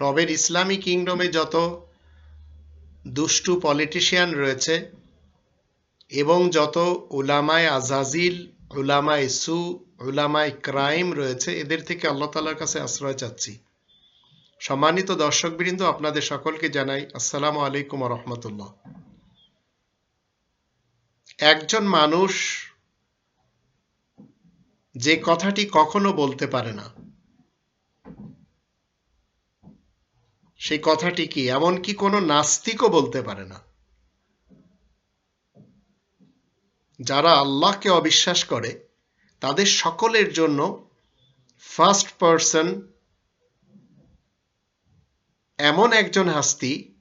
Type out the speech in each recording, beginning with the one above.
রবের ইসলামী কিংডমে যত দুষ্টু পলিটিশিয়ান রয়েছে এবং যত উলামায় আজাজিল, উলামায় সু, উলামায় ক্রাইম রয়েছে, এদের থেকে আল্লাহ তালার কাছে আশ্রয় চাচ্ছি। সম্মানিত দর্শকবৃন্দ, আপনাদের সকলকে জানাই আসসালামু আলাইকুম রহমতুল্লাহ। একজন মানুষ যে কথাটি কখনো বলতে পারে না। সেই কথাটি কি এমনকি কোনো নাস্তিকও বলতে পারে না? যারা আল্লাহকে অবিশ্বাস করে, তাদের সকলের জন্য ফার্স্ট পার্সন এমন একজন হাস্তি,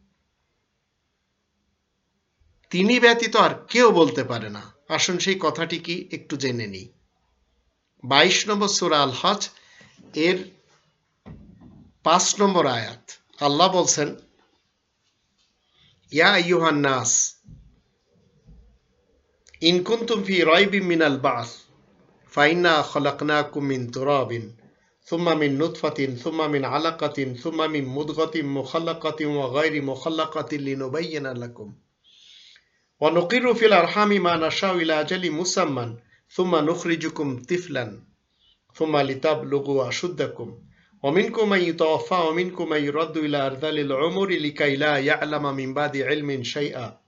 তিনি ব্যতীত আর কেউ বলতে পারে না। আসুন সেই কথাটি কি একটু জেনে নিই। বাইশ নম্বর সুরা আল হজ এর পাঁচ নম্বর আয়াত। الله بولسن يا أيها الناس إن كنتم في ريب من البعث فإنا خلقناكم من تراب ثم من نطفة ثم من علقة ثم من مضغة مخلقة وغير مخلقة لنبين لكم. ونقر في الأرحام ما نشاء إلى أجل مسمى ثم نخرجكم طفلا ثم لتبلغوا أشدكم. ومنكم من يتوفى ومنكم من يرد إلى أرذل العمر لكي لا يعلم من بعد علم شيئا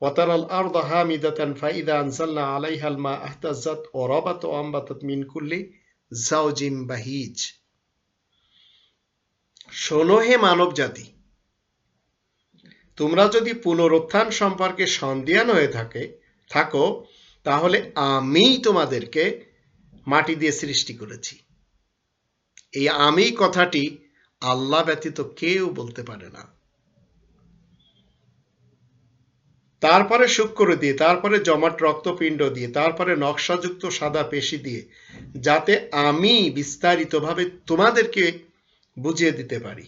وترى الأرض هامدة فإذا أنزلنا عليها الماء اهتزت وربت وأنبتت من كل زوج بهيج শোনো হে মানব জাতি তোমরা যদি পুনরুত্থান সম্পর্কে সন্দিহান হয়ে থাকে থাকো তাহলে আমি তোমাদেরকে মাটি দিয়ে সৃষ্টি করেছি এই আমি কথাটি আল্লাহ ব্যতীত কেউ বলতে পারে না। তারপরে শুক্র দিয়ে, তারপরে জমাট রক্তপিণ্ড দিয়ে, তারপরে নকশাযুক্ত সাদা পেশি দিয়ে, যাতে আমি বিস্তারিতভাবে তোমাদেরকে বুঝিয়ে দিতে পারি।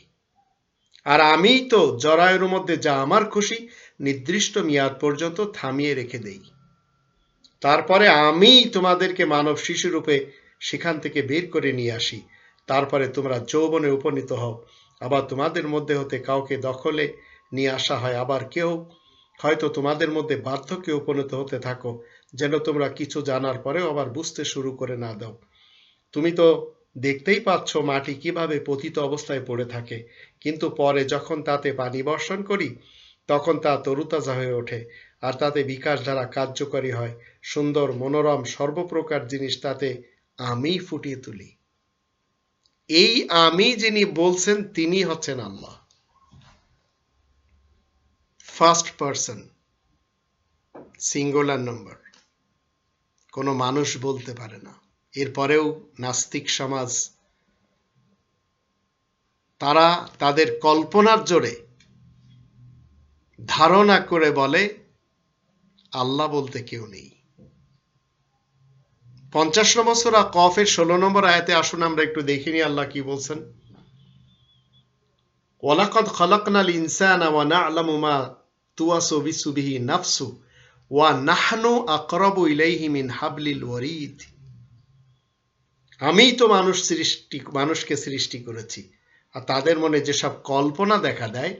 আর আমিই তো জরায়ুর মধ্যে যা আমার খুশি নির্দিষ্ট মেয়াদ পর্যন্ত থামিয়ে রেখে দেই। তারপরে আমি তোমাদেরকে মানব শিশুরূপে সেখান থেকে বের করে নিয়ে আসি। তারপরে তোমরা যৌবনে উপনীত হও। আবার তোমাদের মধ্যে হতে কাউকে দখলে নিয়ে আসা হয়, আবার কেউ হয়তো তোমাদের মধ্যে বার্ধক্যে উপনীত হতে থাকো, যেন তোমরা কিছু জানার পরেও আবার বুঝতে শুরু করে না দাও। তুমি তো দেখতেই পাচ্ছ মাটি কীভাবে পতিত অবস্থায় পড়ে থাকে, কিন্তু পরে যখন তাতে পানি বর্ষণ করি, তখন তা তরুতাজা হয়ে ওঠে, আর তাতে বিকাশ দ্বারা কার্যকরী হয়। সুন্দর, মনোরম, সর্বপ্রকার জিনিস তাতে আমি ফুটিয়ে তুলি। এই আমি যিনি বলছেন, তিনি হচ্ছেন Allah. First person singular number কোনো মানুষ বলতে পারে না। এরপরেও নাস্তিক সমাজ, তারা তাদের কল্পনার জোরে ধারণা করে বলে, আল্লাহ বলতে কেউ নেই। পঞ্চাশ নম্বর সুরা কফের ষোলো নম্বর আয়াতে আসুন, আমরা একটু দেখিনি আল্লাহ কি বলছেন। ওয়ালাকদ খলকনাল ইনসান ওয়া নাফসু ওয়া নাহনু ইলাইহি মিন হাবলিল ওয়ারিদ। আমিই তো মানুষ সৃষ্টি, মানুষকে সৃষ্টি করেছি। আর তাদের মনে যেসব কল্পনা দেখা দেয়,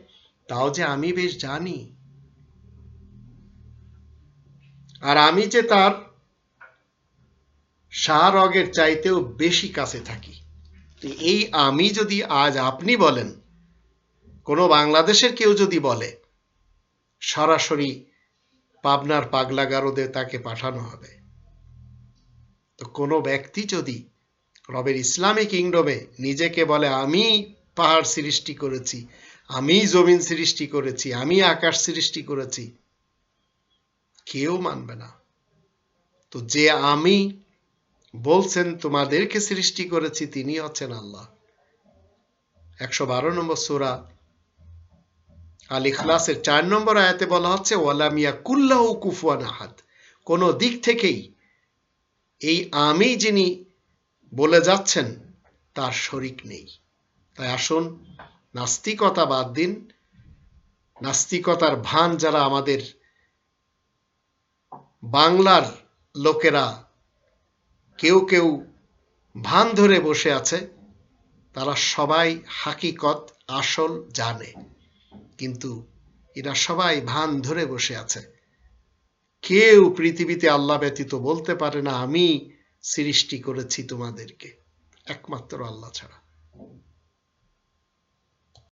তাও যে আমি বেশ জানি। আর আমি যে তার সারগের চাইতেও বেশি কাছে থাকি। এই আমি যদি আজ আপনি বলেন, কোনো বাংলাদেশের কেউ যদি বলে, সরাসরি পাবনার পাগলা গারদে তাকে পাঠানো হবে। তো কোনো ব্যক্তি যদি রবের ইসলামী কিংডমে নিজেকে বলে, আমি পাহাড় সৃষ্টি করেছি, আমি জমিন সৃষ্টি করেছি, আমি আকাশ সৃষ্টি করেছি, কেউ মানবে না। তো যে আমি বলছেন, তোমাদেরকে সৃষ্টি করেছি, তিনি হচ্ছেন আল্লাহ। একশো বারো নম্বর সুরা আল ইখলাসের চার নম্বর আয়াতে বলা হচ্ছে ওয়ালামিয়া কুল্লাহ কুফুয়ান আহাদ। কোনো দিক থেকেই এই আমি যিনি বলে যাচ্ছেন, তার শরিক নেই। তাই আসুন, নাস্তিকতা বাদ দিন। নাস্তিকতার ভান যারা আমাদের বাংলার লোকেরা কেউ কেউ ভান ধরে বসে আছে, তারা সবাই হাকিকত আসল জানে, কিন্তু এরা সবাই ভান ধরে বসে আছে। কেউ পৃথিবীতে আল্লাহ ব্যতীত বলতে পারে না, আমি সৃষ্টি করেছি তোমাদেরকে। একমাত্র আল্লাহ ছাড়া।